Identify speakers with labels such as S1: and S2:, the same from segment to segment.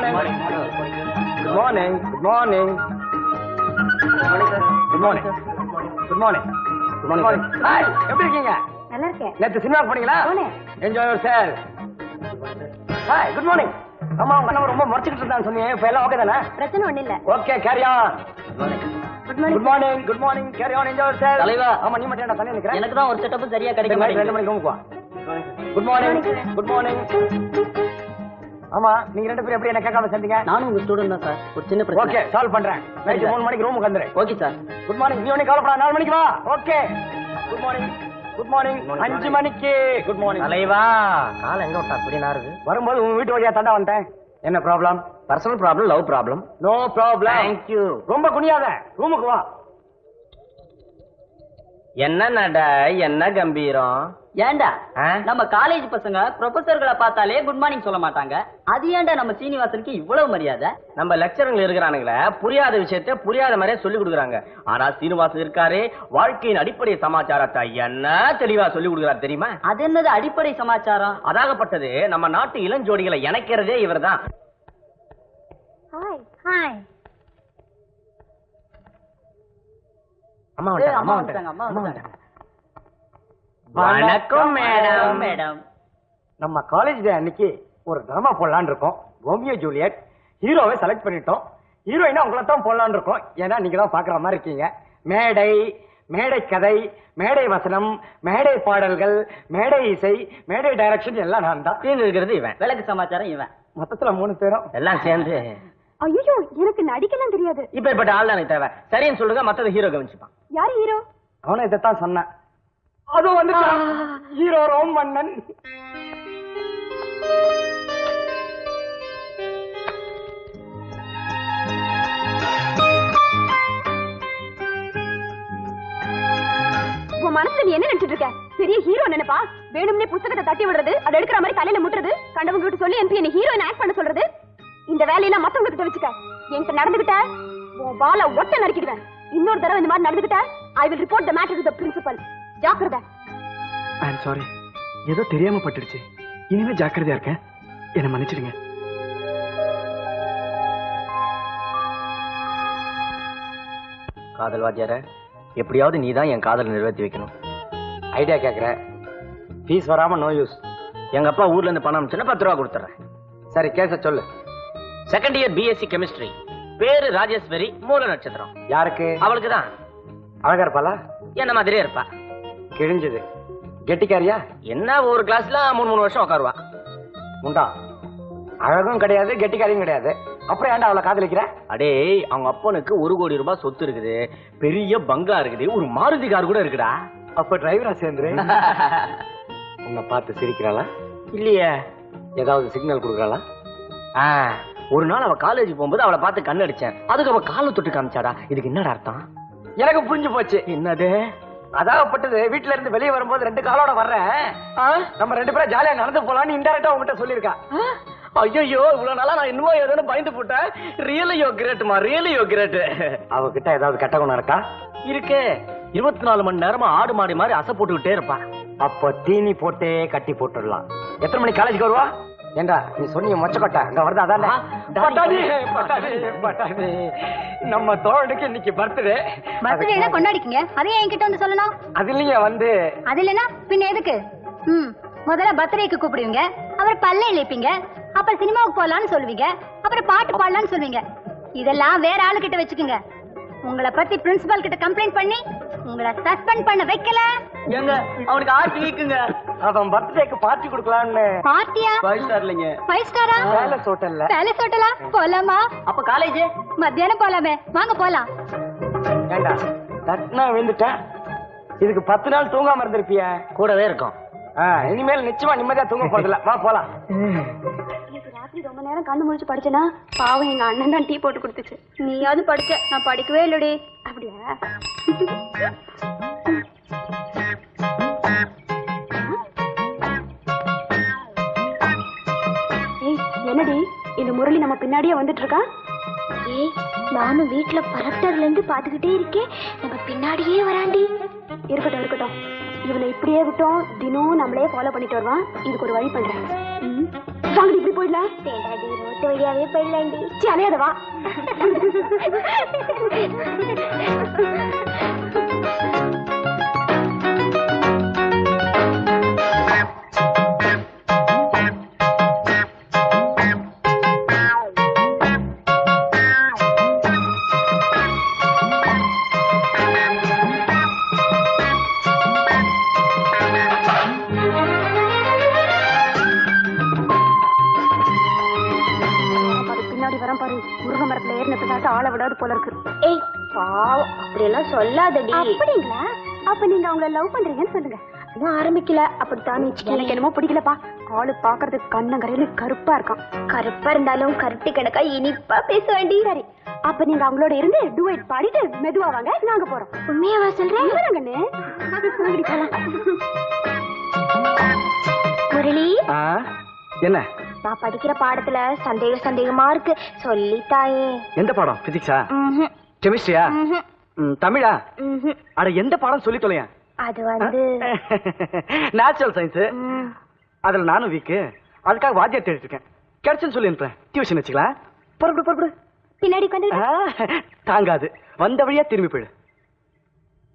S1: Morning good morning good morning good morning good morning good morning hi எப்படி இருக்கீங்க
S2: நல்லா இருக்கேன்
S1: நேத்து சினிமா போனீங்களா
S2: போனேன்.
S1: Enjoy yourself hi good morning ஆமா உங்க அண்ணன் ரொம்ப முறைச்சிட்டு இருந்தான்னு சொன்னீங்க இப்ப எல்லாம் ஓகே தானே
S2: பிரச்சனை ஒண்ணு இல்ல
S1: okay carry
S2: on good
S1: morning good morning good morning carry on enjoy yourself
S3: தலைவா.
S1: ஆமா நீ மட்டும் என்ன தண்ணி நிக்கிறேன்
S3: எனக்கு தான் ஒரு செட்டப் சரியா கிடைக்க
S1: ரெண்டு
S3: மாட்டேங்குது
S1: மணிக்கு ரூமுக்கு வா குட் மார்னிங் குட் மார்னிங் ஆமா நீங்க ரெண்டு பேரும் எப்படி என்ன கேட்காம சேர்ந்தீங்க?
S3: நானும் உங்க ஸ்டூடெண்ட் தான் சார் ஒரு சின்ன பிரச்சனை.
S1: ஓகே சால்வ் பண்றேன். நைட். மூணு மணிக்கு ரூமுக்கு வந்துரு.
S3: ஓகே சார்
S1: குட் மார்னிங் நீ ஒன்னும் கவலைப்படா நாலு மணிக்கு வா. Okay good morning good morning அஞ்சு மணிக்கு. குட் மார்னிங்
S3: தலைவா கால எங்க விட்டா? அப்படி நாருது
S1: வரும்போது உங்க வீட்டு வழியா தாண்டா வந்தேன் என்ன problem
S3: personal problem love problem
S1: no problem
S3: thank you
S1: ரொம்ப குனியாத. ரூமுக்கு வா.
S3: என்ன நட என்ன கம்பீரம்? ஏண்டா? நம்ம காலேஜ் பசங்க ப்ரொஃபசர்களை பார்த்தாலே குட் மார்னிங் சொல்ல மாட்டாங்க. அது ஏன்டா நம்ம சீனிவாசனுக்கு இவ்வளவு மரியாதை? நம்ம லெக்சருங்க இருக்கிறானுங்களே புரியாத விஷயத்த புரியாத மாதிரியே சொல்லி கொடுக்குறாங்க. ஆனா சீனிவாசன் இருக்காரு வாழ்க்கையின் அடிப்படை சமாச்சாரத்தை என்ன தெளிவா சொல்லி கொடுக்குறாரு தெரியுமா? அது என்னது அடிப்படை சமாச்சாரம்? அதாகப்பட்டது நம்ம நாட்டு இளஞ்சோடிகளை இணைக்கிறதே இவர்தான்.
S2: ஹாய் ஹாய்
S1: அம்மா
S3: அம்மா
S1: அம்மா
S3: வந்துட்டாங்க, அம்மா
S1: வந்துட்டாங்க.
S3: வணக்கம் மேடம் மேடம்
S1: நம்ம காலேஜ் டே அன்னைக்கு ஒரு டிராமா போடலான்னு இருக்கோம். Romeo Juliet. ஹீரோவை செலக்ட் பண்ணிட்டோம். ஹீரோயினா உங்களை தான் போடலான்னு இருக்கோம். ஏன்னா நீங்க தான் பாக்குற மாதிரி இருக்கீங்க. மேடை மேடை கதை மேடை வசனம் மேடை பாடல்கள் மேடை இசை மேடை டைரக்ஷன் எல்லாம் நான் தான்.
S3: சீன் இருக்கிறது இவன். விளக்கு சமாச்சாரம் இவன்.
S1: மொத்தத்துல மூணு பேரும்.
S3: எல்லாம் சேர்ந்து.
S2: ஐயோ எனக்கு நடிக்கலாம் தெரியாது.
S3: இப்ப இப்ப ஆள் எனக்கு தேவை. சரின்னு சொல்லுங்க மத்தது ஹீரோ கவனிச்சுப்பான்.
S2: யாரு ஹீரோ
S1: அவனும் இதைத்தான் சொன்னேன். அது வந்து ஹீரோ ரோம் மன்னன்.
S2: உன் மனசுல நீ என்ன நினைச்சிட்டு இருக்க? பெரிய ஹீரோ நினைப்பா வேணும்னே புத்தகத்தை தட்டி விடுறது அதை எடுக்கிற மாதிரி தலையில முட்டுறது கண்டவங்க கிட்ட சொல்லி எனக்கு என்ன ஹீரோயின் ஆக்ட் பண்ண சொல்றது இந்த வேலையெல்லாம் மத்தவங்க கிட்ட வச்சுக்க. என்கிட்ட நடந்துகிட்ட உன் வாளை ஒட்ட நறுக்கிடுவேன். இன்னொரு தடவை இந்த மாதிரி நடந்துகிட்ட I will report the matter to the principal ஜாக்கிரதை.
S4: ஐ எம் சாரி ஏதோ தெரியாம பட்டுடுச்சு. இனிமே ஜாக்கிரதையா இருக்கேன் என்ன மன்னிச்சிடுங்க.
S3: காதல் வாத்தியார எப்படியாவது நீ தான் என் காதலை நிறைவேற்றி வைக்கணும்.
S1: ஐடியா கேக்குறேன் ஃபீஸ் வராம நோ யூஸ்
S3: எங்க அப்பா ஊர்ல இருந்து பணம் அனுப்பிச்சுன்னா பத்து ரூபா கொடுத்துறேன்
S1: சரி கேச சொல்லு.
S3: செகண்ட் இயர் பிஎஸ்சி கெமிஸ்ட்ரி பேரு ராஜேஸ்வரி மூல நட்சத்திரம்.
S1: யாருக்கு?
S3: அவளுக்கு தான்
S1: அழகா இருப்பாளா?
S3: என்ன மாதிரியே இருப்பா.
S1: கிழிஞ்சது. கெட்டிக்காரியா?
S3: என்ன ஒரு கிளாஸ்ல மூணு மூணு வருஷம் உட்காருவா?
S1: உண்டா அழகும் கிடையாது கெட்டிக்காரியும் கிடையாது. அப்புறம் ஏன்டா அவளை காதலிக்கிற?
S3: அடே அவங்க அப்பனுக்கு ஒரு கோடி ரூபாய் சொத்து இருக்குது. பெரிய பங்களா இருக்குது. ஒரு மாருதி கார் கூட இருக்குடா.
S1: அப்ப டிரைவரா சேர்ந்துரு. உன்னை பார்த்து சிரிக்கிறாளா?
S3: இல்லையே.
S1: ஏதாவது சிக்னல் கொடுக்குறாளா?
S3: ஆ, ஒரு நாள் அவ காலேஜ் போகும்போது அவளை பார்த்து கண் அடிச்சேன் அதுக்கு அவ காலை தொட்டு காமிச்சாடா. இதுக்கு என்னடா அர்த்தம்?
S1: எனக்கு புரிஞ்சு போச்சு.
S3: என்னது?
S1: அதாகப்பட்டது வீட்ல இருந்து வெளியே வரும்போது ரெண்டு காலோட வர்றேன். நம்ம ரெண்டு பேரும் ஜாலியா நடந்து போலாம்னு இன்டெரக்டா உங்ககிட்ட சொல்லியிருக்கா.
S3: ஐயோ இவ்வளவு நாளா நான் இன்னும் ஏதோ பயந்து போட்டேன். ரியலி யோ கிரேட்மா ரியலி யோ கிரேட்
S1: அவகிட்ட ஏதாவது கெட்ட குணம் இருக்கா?
S3: இருக்கே. இருபத்தி நாலு மணி நேரமா ஆடு மாடி மாதிரி அசை போட்டுக்கிட்டே இருப்பா.
S1: அப்போ தீனி போட்டே கட்டி போட்டுடலாம். எத்தனை மணிக்கு காலேஜுக்கு வருவா? ஏண்டா நீ சொன்னீங்க மொச்சக்கொட்டை அங்க வருதா அதானே? பட்டாணி பட்டாணி. பட்டாணி நம்ம தோழனுக்கு இன்னைக்கு பர்த்டே
S2: பர்த்டே கொண்டாடிக்கங்க? அதையும் என்கிட்ட வந்து சொல்லணும்.
S1: அது இல்லைங்க வந்து
S2: அது இல்லைன்னா பின்ன எதுக்கு? ம் முதல்ல பர்த்டேக்கு கூப்பிடுவீங்க அப்புறம் பல்ல இழைப்பீங்க அப்புறம் சினிமாவுக்கு போலான்னு சொல்லுவீங்க அப்புறம் பாட்டு பாடலான்னு சொல்லுவீங்க. இதெல்லாம் வேற ஆளு கிட்ட வச்சுக்கோங்க. உங்களை பத்தி பிரின்சிபால் கிட்ட கம்ப்ளைண்ட் பண்ணி உங்களை சஸ்பெண்ட் பண்ண வைக்கல.
S3: எங்க அவனுக்கு ஆட்டி வீக்குங்க
S1: அவன் பர்த்டேக்கு பார்ட்டி கொடுக்கலான்னு.
S2: பார்ட்டியா
S3: ஃபைவ் ஸ்டார் இல்லைங்க.
S2: ஃபைவ் ஸ்டாரா
S1: பேலஸ் ஹோட்டல்ல
S2: பேலஸ் ஹோட்டலா போலாமா?
S3: அப்ப காலேஜ்
S2: மத்தியானம் போலாமே. வாங்க போலாம்.
S1: ஏண்டா தட்னா விழுந்துட்டேன். இதுக்கு பத்து நாள் தூங்காம இருந்திருப்பிய.
S3: கூடவே இருக்கும்.
S1: இனிமேல் நிச்சயமா நிம்மதியா தூங்க போறதில்ல. வா போலாம்.
S2: நேரம் கண்ணு முழிச்சு படிச்சனா பாவம் எங்க அண்ணன் தான் டீ போட்டு கொடுத்துச்சு. நீயாவது படிச்ச நான் படிக்கவே இல்லடி. அப்படியா? என்னடி? இந்த முரளி நம்ம பின்னாடியே வந்துட்டு இருக்கா ஏய் நானும் வீட்ல பரட்டர்ல இருந்து பாத்துக்கிட்டே இருக்கேன் நம்ம பின்னாடியே வராண்டி. இருக்கட்டும் இருக்கட்டும். இவனை இப்படியே விட்டோம் தினம் நம்மளே ஃபாலோ பண்ணிட்டு வருவான். இதுக்கு ஒரு வழி பண்றேன். ம். வாங்கடி இப்படி போயிடலாம்
S5: வேண்டாடி ரோட்டு வழியாவே போயிடலாண்டி
S2: அலையாத வா ஏறினதுக்காக ஆளை விடாது போல இருக்கு.
S5: ஏய் பாவம் அப்படியெல்லாம் சொல்லாதடி.
S2: அப்படிங்களா? அப்ப நீங்க அவங்கள லவ் பண்றீங்கன்னு சொல்லுங்க.
S5: இன்னும் ஆரம்பிக்கல. அப்படித்தான்
S2: எனக்கு என்னமோ பிடிக்கலப்பா. ஆளு பாக்குறதுக்கு கண்ணங்கரையில கருப்பா இருக்கான்.
S5: கருப்பா இருந்தாலும் கருட்டு கணக்கா இனிப்பா பேச வேண்டி.
S2: சரி அப்ப நீங்க அவங்களோட இருந்து டுவைட் பாடிட்டு மெதுவா வாங்க நாங்க போறோம்.
S5: உண்மையாவா சொல்றேன் முரளி.
S4: ஆ, என்ன?
S5: நான் படிக்கிற பாடத்துல சந்தேக சந்தேகமா இருக்கு. சொல்லித்தாயே
S4: எந்த பாடம்? பிசிக்ஸா கெமிஸ்ட்ரியா தமிழா. அட எந்த பாடம் சொல்லி தொலையேன்
S5: அது வந்து
S4: நேச்சுரல் சயின்ஸ் அதுல நானும் வீக்கு அதுக்காக வாத்தியார் தேடிட்டு இருக்கேன் கிடைச்சுன்னு சொல்லி அனுப்புறேன் டியூஷன் வச்சுக்கலாம் புறப்படு புறப்படு
S2: பின்னாடி
S4: தாங்காது. வந்த வழியா திரும்பி போயிடு.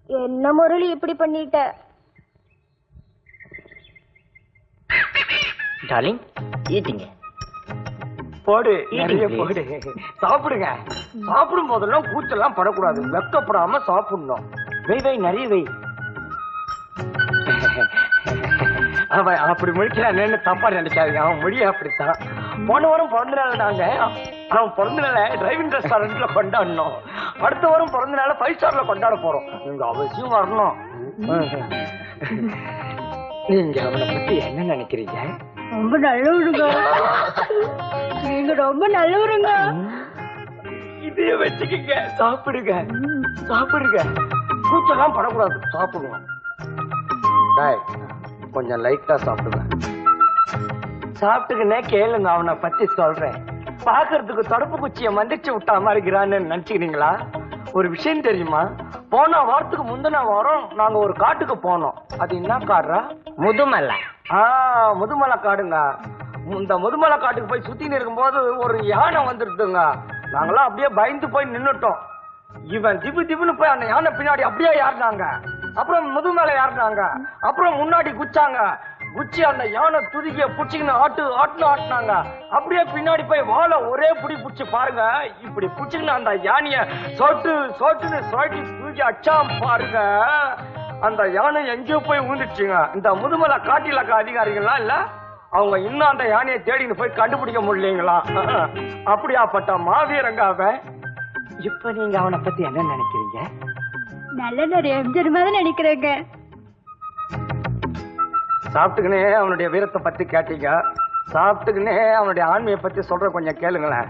S5: என்ன முரளி இப்படி பண்ணிட்ட?
S3: டார்லிங் ஈட்டிங்க.
S1: போடு நிறைய போடு. சாப்பிடுங்க. சாப்பிடும் போதெல்லாம் கூச்செல்லாம் படக்கூடாது. வெக்கப்படாம சாப்பிடணும். வெய் வெய் நிறைய வெய் அவன் அப்படி முடிக்கிறான்னு தப்பா நினைக்காதீங்க. அவன் மொழிய அப்படித்தான். போன வாரம் பிறந்த நாள் நாங்க. அவன் பிறந்த நாளை டிரைவிங் ரெஸ்டாரண்ட்ல கொண்டாடணும். அடுத்த வாரம் பிறந்த நாளை ஃபைவ் ஸ்டார்ல கொண்டாட போறோம். நீங்க அவசியம் வரணும். நீங்க அவனை பத்தி என்ன நினைக்கிறீங்க?
S2: ரொம்ப நல்லவருங்க. நீங்க ரொம்ப நல்லவருங்க.
S1: இதைய வச்சுக்கங்க. சாப்பிடுங்க. சாப்பிடுங்க. கூச்செல்லாம் படக்கூடாது. சாப்பிடுவோம். டேய், கொஞ்சம் லைட்டா சாப்பிடுங்க. சாப்பிட்டுக்கினே கேளுங்க அவனை பத்தி சொல்றேன். பாக்குறதுக்கு தொடப்பு குச்சிய மந்திரிச்சு விட்டா மாதிரி இருக்கிறான்னு நினைச்சுக்கிறீங்களா? ஒரு விஷயம் தெரியுமா? போன வாரத்துக்கு முந்தின வாரம் நாங்க ஒரு காட்டுக்கு போனோம். அது என்ன காடுறா
S3: முதுமலை.
S1: ஆ முதுமலை காடுங்க. இந்த முதுமலை காட்டுக்கு போய் சுத்தின்னு இருக்கும்போது ஒரு யானை வந்துருதுங்க. நாங்களாம் அப்படியே பயந்து போய் நின்னுட்டோம். இவன் திபு திபுன்னு போய் அந்த யானை பின்னாடி அப்படியே ஏறினாங்க. அப்புறம் முதுமலை ஏறினாங்க. அப்புறம் முன்னாடி குச்சாங்க. குச்சி அந்த யானை துதிக்கிய புடிச்சிக்கின்னு ஆட்டு ஆட்டுன்னு ஆட்டினாங்க. அப்படியே பின்னாடி போய் வாழை ஒரே புடி புடிச்சு பாருங்க. இப்படி பிடிச்சிக்கின்னு அந்த யானைய சொட்டு சொட்டுன்னு சொட்டி தூக்கி அச்சாம் பாருங்க. அந்த யானை எங்கேயோ போய் ஊந்துச்சுங்க இந்த முதுமலை காட்டிலக்க அதிகாரிகள்லாம் இல்ல? அவங்க இன்னும் அந்த யானையை தேடின்னு போய் கண்டுபிடிக்க முடியலீங்களா? அப்படியாப்பட்ட மாவீரங்க அவன் இப்ப நீங்க அவனை பத்தி என்ன நினைக்கிறீங்க?
S2: நல்ல நிறைய எம்ஜர் மாதிரி நினைக்கிறேங்க.
S1: சாப்பிட்டுக்கினே அவனுடைய வீரத்தை பத்தி கேட்டீங்க. சாப்பிட்டுக்கினே அவனுடைய ஆண்மையை பத்தி சொல்ற கொஞ்சம் கேளுங்களேன்.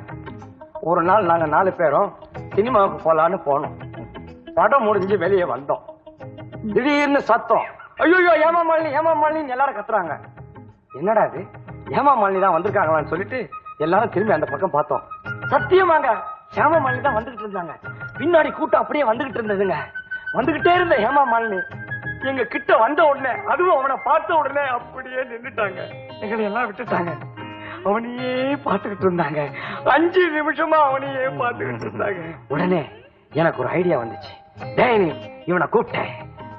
S1: ஒரு நாள் நாங்க நாலு பேரும் சினிமாவுக்கு போலான்னு போனோம். படம் முடிஞ்சு வெளியே வந்தோம். திடீர்னு சத்தம். ஐயோ ஏமா மாலினி ஏமா மாலினி எல்லாரும் கத்துறாங்க. என்னடா இது? ஏமா மாலினி தான் வந்திருக்காங்களான்னு சொல்லிட்டு எல்லாரும் திரும்பி அந்த பக்கம் பார்த்தோம். சத்தியமாங்க ஹேமா மாலினி தான் வந்துகிட்டு இருந்தாங்க. பின்னாடி கூட்டம் அப்படியே வந்துகிட்டு இருந்ததுங்க. வந்துகிட்டே இருந்த ஹேமா மாலினி எங்க கிட்ட வந்த உடனே அதுவும் அவனை பார்த்த உடனே அப்படியே நின்றுட்டாங்க எங்களை எல்லாம் விட்டுட்டாங்க. அவனையே பார்த்துக்கிட்டு இருந்தாங்க. அஞ்சு நிமிஷமா அவனையே பார்த்துக்கிட்டு இருந்தாங்க. உடனே எனக்கு ஒரு ஐடியா வந்துச்சு. டேய் இவனை கூப்பிட்டேன்.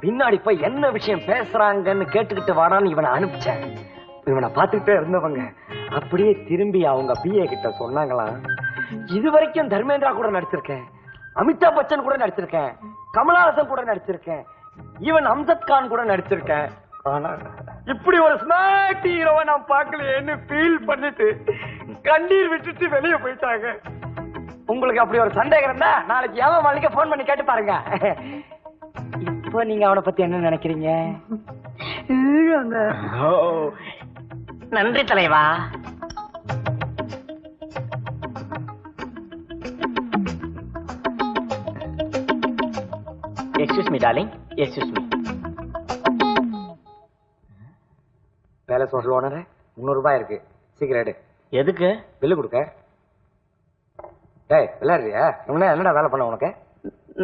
S1: பின்னாடி போய் என்ன விஷயம் பேசுறாங்கன்னு கேட்டுக்கிட்டு வாடான்னு இவனை அனுப்பிச்சேன். இவனை பார்த்துக்கிட்டே இருந்தவங்க அப்படியே திரும்பி அவங்க பிஏ கிட்ட சொன்னாங்களாம் இது வரைக்கும் தர்மேந்திரா கூட நடிச்சிருக்கேன் அமிதாப் பச்சன் கூட நடிச்சிருக்கேன் கமலஹாசன் கூட நடிச்சிருக்கேன் ஈவன் அம்சத் கான் கூட நடிச்சிருக்கேன். ஆனா இப்படி ஒரு ஸ்மார்ட் ஹீரோவை நான் பார்க்கலையேன்னு ஃபீல் பண்ணிட்டு கண்ணீர் விட்டுட்டு வெளியே போயிட்டாங்க. உங்களுக்கு அப்படி ஒரு சந்தேகம் இருந்தா நாளைக்கு ஏமா மாளிகை ஃபோன் பண்ணி கேட்டு பாருங்க. இப்போ நீங்க அவனை பத்தி என்ன நினைக்கிறீங்க?
S3: நன்றி தலைவா. Excuse me darling excuse me
S1: வேலை சொல்ற ஓனரே முந்நூறு ரூபாய் இருக்கு. சீக்கிரம்
S3: எதுக்கு?
S1: பில்லு கொடுக்க. டேய் விளையாடுறியா? இவனா என்னடா வேலை பண்ண உனக்கு?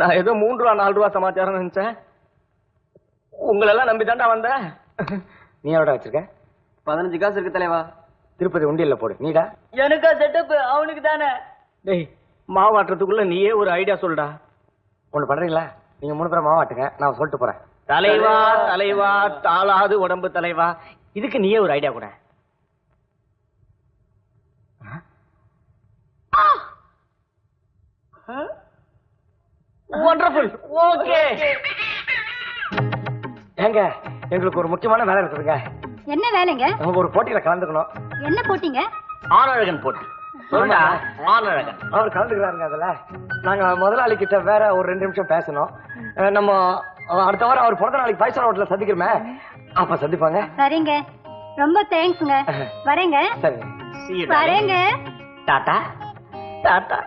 S3: நான் ஏதோ மூன்று ரூபா நாலு ரூபா சமாச்சாரம் நினைச்சேன். உங்களெல்லாம் நம்பி தாண்டா வந்தேன்
S1: நீ எவ்வளோ வச்சிருக்க?
S3: பதினஞ்சு காசு இருக்கு தலைவா.
S1: திருப்பதி உண்டியல்ல போடு. நீடா.
S6: எனக்கா செட்டப் அவனுக்கு தானே.
S3: டேய் மாவாட்டுறதுக்குள்ள நீயே ஒரு ஐடியா சொல்டா
S1: ஒண்ணு பண்றீங்களா? நீங்க மூணு பேரும் மாவாட்டுங்க நான் சொல்லிட்டு போறேன்.
S3: தலைவா தலைவா தாளாது உடம்பு தலைவா. இதுக்கு நீயே ஒரு ஐடியா கூட. ஒண்டர்ஃபுல் ஓகே
S1: ஏங்க எங்களுக்கு ஒரு முக்கியமான வேலை இருக்குதுங்க.
S7: என்ன வேலைங்க?
S1: நம்ம ஒரு போட்டியில கலந்துக்கணும்.
S7: என்ன போட்டீங்க?
S3: ஆனழகன் போட்டு. ஆனழகன்
S1: அவர் கலந்துக்கிறாருங்க அதுல. நாங்க முதலாளி கிட்ட வேற ஒரு ரெண்டு நிமிஷம் பேசணும். நம்ம அடுத்த வாரம் அவர் பிறந்த நாளைக்கு பைசா ரோட்ல சந்திக்கிறோமே. அப்ப சந்திப்பாங்க.
S7: சரிங்க. ரொம்ப தேங்க்ஸ்ங்க. வரேங்க.
S1: சரி
S7: வரேங்க.
S3: டாடா. டாடா.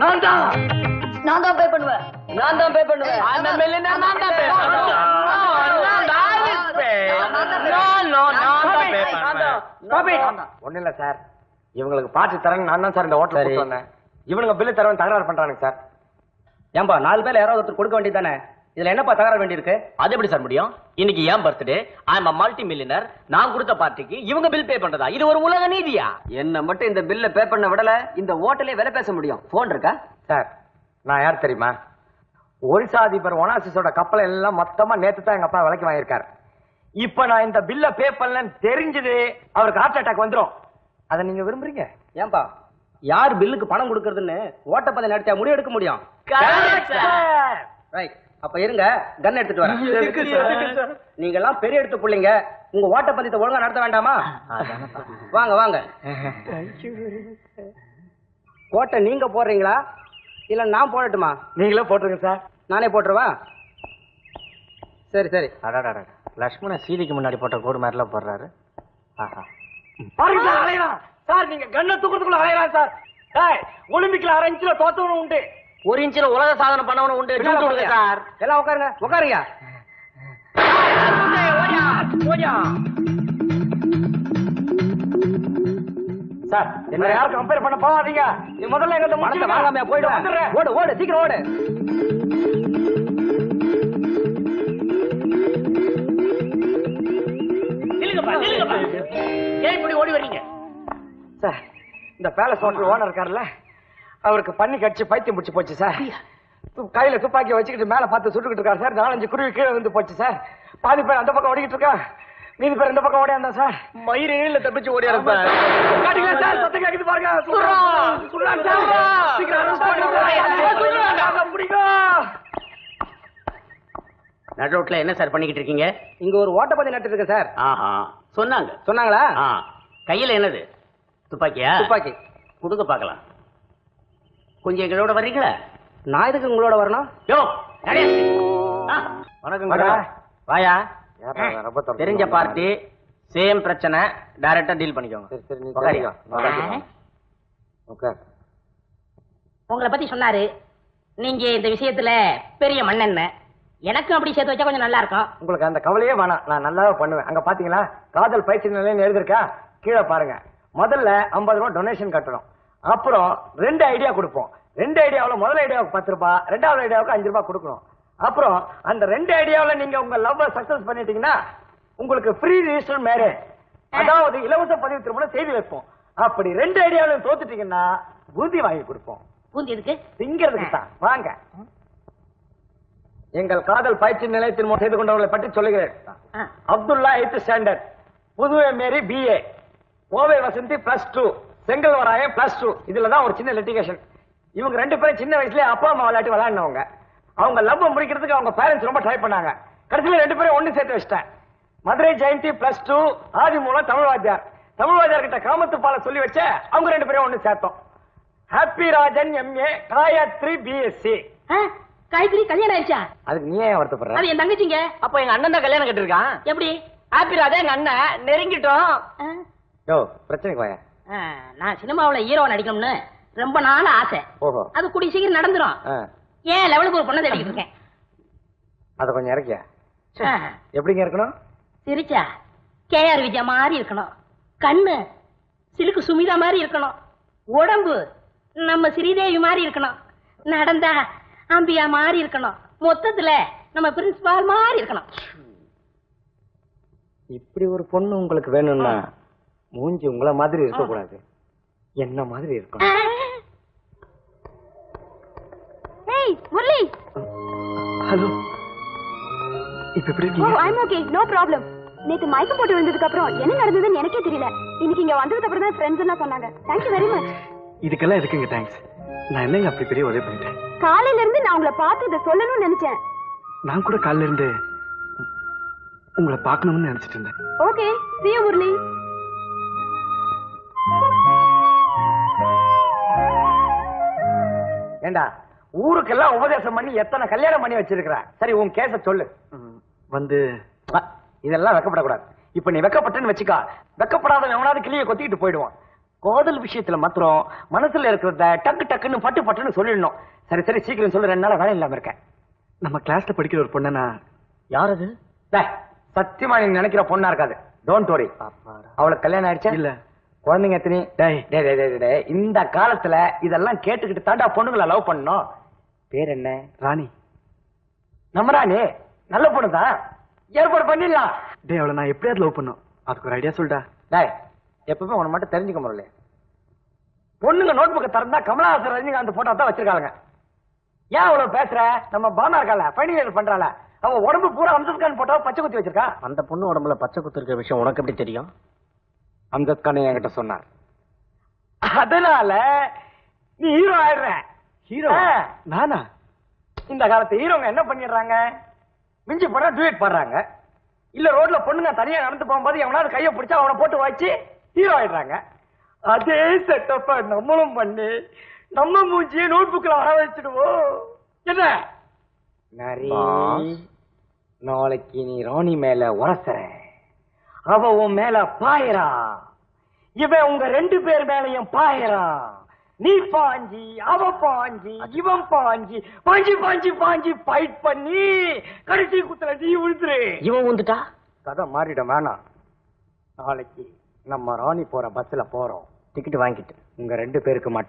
S3: நான் தான்.
S6: நான் தான் பே பண்ணுவேன். நான் தான் பே பண்ணுவேன்.
S3: அந்த மில்லியனர் நான் தான் தான் தான் பண்ணுவேன்.
S1: ஒண்ணு இல்ல சார். இவங்களுக்கு பார்த்து தரேன் நான் தான் சார் இந்த ஹோட்டல் கூட்டு வந்தேன். இவனுங்க பில்லு தரவன் தகராறு பண்றானுங்க சார்.
S6: ஏன்பா நாலு பேர் யாராவது ஒருத்தர் கொடுக்க வேண்டியதானே இதுல என்னப்பா தகராறு வேண்டியிருக்கு?
S3: அது எப்படி சார் முடியும்? இன்னைக்கு ஏன் birthday I am multi millionaire நான் கொடுத்த பார்ட்டிக்கு இவங்க பில் பே பண்றதா? இது ஒரு உலக நீதியா?
S6: என்ன மட்டும் இந்த பில்ல பே பண்ண விடல இந்த ஹோட்டலே விலை பேச முடியும். போன் இருக்கா?
S1: சார் நான் யார் தெரியுமா? ஒரிசா அதிபர் ஒனாசிஸோட கப்பலை எல்லாம் மொத்தமா நேத்து தான் எங்க அப்பா விலைக்கு வாங்கியிருக்காரு. இப்ப நான் இந்த பில்ல பே பண்ணலன்னு தெரிஞ்சது அவருக்கு ஹார்ட் அட்டாக் வந்துரும். அதை நீங்க விரும்புறீங்க?
S6: ஏன்பா யார் பில்லுக்கு பணம் கொடுக்கறதுன்னு ஓட்டப்பதை நடத்தியா முடிவு எடுக்க முடியும்? ரைட் அப்ப இருங்க கன் எடுத்துட்டு வரேன். நீங்க எல்லாம் பெரிய எடுத்து புள்ளைங்க. உங்க ஓட்டப்பந்தயத்தை ஒழுங்கா நடத்த வேண்டாமா? வாங்க வாங்க. கோட்டை நீங்க போடுறீங்களா? இல்ல நான் போடட்டுமா?
S1: நீங்களே போட்டுருங்க சார்
S6: நானே போட்டுருவா? சரி சரி.
S1: அடாடா லக்ஷ்மண சீதைக்கு முன்னாடி போட்ட கோடு மாதிரிலாம் போடுறாரு. ஆஹா. பாருங்க சார் அலையறான் சார் நீங்க கண்ணை தூக்குறதுக்குள்ள அலையறான் சார். டேய் ஒலிம்பிக்ல அரை இன்ச்ல தோத்தவனும் உண்டு.
S3: ஒரு இன்ச்சில் உலக சாதனை பண்ணவன உண்டு. சார்.
S6: எல்லாம் உட்காருங்க. உட்காருங்க.
S1: சார் என்ன? யாரும் கம்பேர் பண்ண போகாதீங்க. நீ முதல்ல எங்க
S6: பணத்தை வாங்காம போயிடுவேன். ஓடு ஓடு சீக்கிரம் ஓடு.
S3: ஏன் இப்படி ஓடி வர்றீங்க?
S1: சார் இந்த பேலஸ் ஹோட்டல் ஓனர் இருக்காருல்ல அவருக்கு பண்ணி கடிச்சு பைத்தியம் பிடிச்சு போச்சு சார். கையில துப்பாக்கி வச்சுக்கிட்டு மேல பார்த்து சுட்டுக்கிட்டு இருக்காரு சார். நாலஞ்சு குருவி கீழே வந்து போச்சு சார். பாதி பேர் அந்த பக்கம் ஓடிக்கிட்டு இருக்கா? மீதி பேர் இந்த பக்கம் ஓடியாந்தா சார்?
S3: மயிறு இல்ல தப்பிச்சு ஓடி இருப்பேன்
S1: காட்டுங்க சார் சத்தம் கேக்குது பாருங்க.
S3: நடுரோட்ல என்ன சார் பண்ணிக்கிட்டு இருக்கீங்க?
S6: இங்க ஒரு ஓட்டப்பந்தயம் நடத்திட்டு இருக்கேன் சார்.
S3: ஆஹா. சொன்னாங்க.
S6: சொன்னாங்களா?
S3: ஆ. கையில என்னது? துப்பாக்கியா?
S6: துப்பாக்கி.
S3: கொடுக்க பார்க்கலாம். கொஞ்சம் எங்களோட வர்றீங்களா?
S6: நான் எதுக்கு உங்களோட வரணும்?
S3: யோ நிறைய ஆ, வணக்கம்
S1: வாடா.
S3: வாயா. தெரிஞ்ச. பார்ட்டி சேம் பிரச்சனை டைரக்டா டீல் பண்ணிக்கோங்க.
S8: உங்களை பத்தி சொன்னாரு. நீங்க இந்த விஷயத்துல பெரிய மண்ணெண்ண எனக்கும் அப்படி சேர்த்து வச்சா கொஞ்சம் நல்லா இருக்கும்.
S1: உங்களுக்கு அந்த கவலையே வேணாம். நான் நல்லாவே பண்ணுவேன். அங்க பாத்தீங்களா? காதல் பயிற்சி நிலையம் எழுதிருக்கா கீழே பாருங்க. முதல்ல 50 ரூபாய் டொனேஷன் கட்டணும். அப்புறம் ரெண்டு ஐடியா கொடுப்போம். ரெண்டு ஐடியாவுல முதல் ஐடியாவுக்கு பத்து ரூபாய் ரெண்டாவது ஐடியாவுக்கு அஞ்சு ரூபாய் கொடுக்கணும். அப்புறம் அந்த ரெண்டு ஐடியாவுல நீங்க உங்க லவ் சக்சஸ் பண்ணிட்டீங்கன்னா உங்களுக்கு ஃப்ரீ ரிஜிஸ்டர் மேரேஜ் அதாவது இலவச பதிவு திருமணம் செய்து வைப்போம். அப்படி ரெண்டு ஐடியாவிலும் தோத்துட்டீங்கன்னா பூந்தி வாங்கி கொடுப்போம்.
S8: பூந்தி எதுக்கு?
S1: திங்கிறதுக்கு தான். வாங்க. எங்கள் காதல் பயிற்சி நிலையத்தில் மூலம் செய்து கொண்டவர்களை பற்றி சொல்லுகிறேன். Abdullah eighth standard Puduvai Mary BA Kovai Vasanthi plus two Chengalvarayan plus two இதுல தான் ஒரு சின்ன லிட்டிகேஷன் இவங்க ரெண்டு பேரும் சின்ன வயசுல அப்பா அம்மா விளையாட்டு விளையாடினவங்க. அவங்க லவ் முடிக்கிறதுக்கு அவங்க பேரண்ட்ஸ் ரொம்ப ட்ரை பண்ணாங்க. கடைசியில ரெண்டு பேரும் ஒண்ணு சேர்த்து வச்சிட்டேன். மதுரை ஜெயந்தி பிளஸ் டூ ஆதி மூலம் தமிழ் வாத்தியார். தமிழ் வாத்தியார் கிட்ட காமத்து பால சொல்லி வச்ச அவங்க ரெண்டு பேரும் ஒண்ணு சேர்த்தோம். Happy Rajan MA Gayathri
S8: BSc Gayathri கல்யாணம் ஆயிடுச்சா?
S1: அதுக்கு நீ ஏன் வருத்தப்படுற?
S8: அது என் தங்கச்சிங்க.
S3: அப்ப எங்க அண்ணன் தான் கல்யாணம் கட்டிருக்கான்.
S8: எப்படி?
S3: ஹாப்பி ராஜா எங்க அண்ணன். நெருங்கிட்டோம்.
S1: யோ பிரச்சனைக்கு வாயா.
S8: நான் சினிமாவுல ஹீரோ நடிக்கணும்னு ரொம்ப நாள் ஆசை.
S1: ஓஹோ.
S8: அது கூடிய சீக்கிரம் நடந்துரும்.
S1: ஆ,
S8: ஏன் லெவலுக்கு ஒரு பொண்ணை தேடிக்கிட்டு இருக்கேன்.
S1: அதை கொஞ்சம் இறக்கியா? எப்படிங்க இருக்கணும்?
S8: சிரிச்சா? கேஆர் விஜயா மாதிரி இருக்கணும். கண்ணு சிலுக்கு சுமிதா மாதிரி இருக்கணும். உடம்பு நம்ம ஸ்ரீதேவி மாதிரி இருக்கணும். நடந்தா அம்பியா மாதிரி இருக்கணும். மொத்தத்துல நம்ம பிரின்சிபால் மாதிரி இருக்கணும்.
S1: இப்படி ஒரு பொண்ணு உங்களுக்கு வேணும்னா மூஞ்சி உங்கள மாதிரி இருக்க கூடாது என்ன மாதிரி இருக்கணும்?
S2: முரளி.
S1: ஹலோ. இப்ப எப்படி
S2: ஓகே நோ ப்ராப்ளம் நேத்து மயக்கம் போட்டு விழுந்ததுக்கு அப்புறம் என்ன நடந்ததுன்னு எனக்கே தெரியல. இன்னைக்கு இங்க வந்ததுக்கு அப்புறம் தான் ஃப்ரெண்ட்ஸ் எல்லாம் சொன்னாங்க தேங்க்யூ வெரி மச்
S1: இதுக்கெல்லாம் எதுக்குங்க தேங்க்ஸ் நான் என்னங்க அப்படி பெரிய உதவி பண்ணிட்டேன்?
S2: காலையில இருந்து நான் உங்களை பார்த்து இதை சொல்லணும்னு நினைச்சேன்.
S1: நான் கூட காலைல இருந்து உங்களை பார்க்கணும்னு நினைச்சிட்டு இருந்தேன்.
S2: Okay see you Murali.
S1: ஏண்டா ஊருக்கெல்லாம் உபதேசம் பண்ணி எத்தனை கல்யாணம் பண்ணி வச்சிருக்கிற? சரி உன் கேஸ சொல்லு. வந்து இதெல்லாம் வெக்கப்படக்கூடாது. இப்ப நீ வெக்கப்பட்டேன்னு வச்சுக்கா. வெக்கப்படாத எவனாவது கிளிய கொத்திக்கிட்டு போயிடுவான். காதல் விஷயத்துல மாத்திரம் மனசுல இருக்கிறத டக்கு டக்குன்னு பட்டு பட்டுன்னு சொல்லிடணும். சரி சரி சீக்கிரம் சொல்லு ரெண்டு நாளா வேலை இல்லாம இருக்கேன். நம்ம கிளாஸ்ல படிக்கிற ஒரு பொண்ணை நான்
S3: யார் அது?
S1: சத்தியமா நீ நினைக்கிற பொண்ணா இருக்காது. டோன்ட் வரி அவளுக்கு கல்யாணம் ஆயிடுச்சா?
S9: இல்ல.
S1: குழந்தைங்க எத்தனை? இந்த காலத்துல இதெல்லாம் கேட்டுக்கிட்டு தாண்டா பொண்ணுங்களை லவ் பண்ணணும். பேர் என்ன?
S9: ராணி.
S1: நம்ம ராணி? நல்ல பொண்ணு தான் ஏற்பாடு பண்ணிடலாம்.
S9: டேய் அவளை நான் எப்படியாவது லவ் பண்ணும் அதுக்கு ஒரு ஐடியா சொல்டா.
S1: டேய் எப்பவுமே உன்னை மட்டும் தெரிஞ்சுக்க முரளி பொண்ணுங்க நோட் புக்கை திறந்தா கமலஹாசன் ரஜினிகாந்த் போட்டோ தான் வச்சிருக்காங்க ஏன் அவ்வளவு பேசுற? நம்ம பாமா இருக்கால ஃபைனல் பண்றாள. அவ உடம்பு பூரா அம்சத் கான் போட்டோ பச்சை குத்தி வச்சிருக்கா?
S3: அந்த பொண்ணு உடம்புல பச்சை குத்து இருக்கிற விஷயம் உனக்கு எப்படி தெரியும்?
S1: அம்ஜத் கான் என்கிட்ட சொன்னார். அதனால நீ ஹீரோ ஆயிடுற.
S9: ஹீரோ. நானா?
S1: இந்த காலத்து ஹீரோங்க என்ன பண்ணிடுறாங்க? மிஞ்சி போனா டூயட் பாடுறாங்க. இல்ல ரோட்ல பொண்ணுங்க தனியா நடந்து போகும்போது எவனாவது கைய பிடிச்சா அவனை போட்டு வச்சு ஹீரோ ஆயிடுறாங்க. அதே செட்டப்ப நம்மளும் பண்ணி நம்ம மூஞ்சியை நோட் புக்ல வர வச்சிடுவோம். என்ன. நாளைக்கு நீ ராணி மேல உரசற. அவ உன் மேல பாயறா. இவன் உங்க ரெண்டு பேர் மேலயும் பாயறா. நீ பாஞ்சி அவ பாஞ்சி இவன் பாஞ்சி பாஞ்சி பாஞ்சி பாஞ்சி ஃபைட் பண்ணி கடைசி குத்துல நீ விழுந்துரு
S3: இவன் வந்துட்டா
S1: கதை மாறிட வேணாம். நாளைக்கு நம்ம ராணி போற பஸ்ல போறோம்.
S3: டிக்கெட் வாங்கிட்டு.
S1: உங்க ரெண்டு பேருக்கு மட்டும்.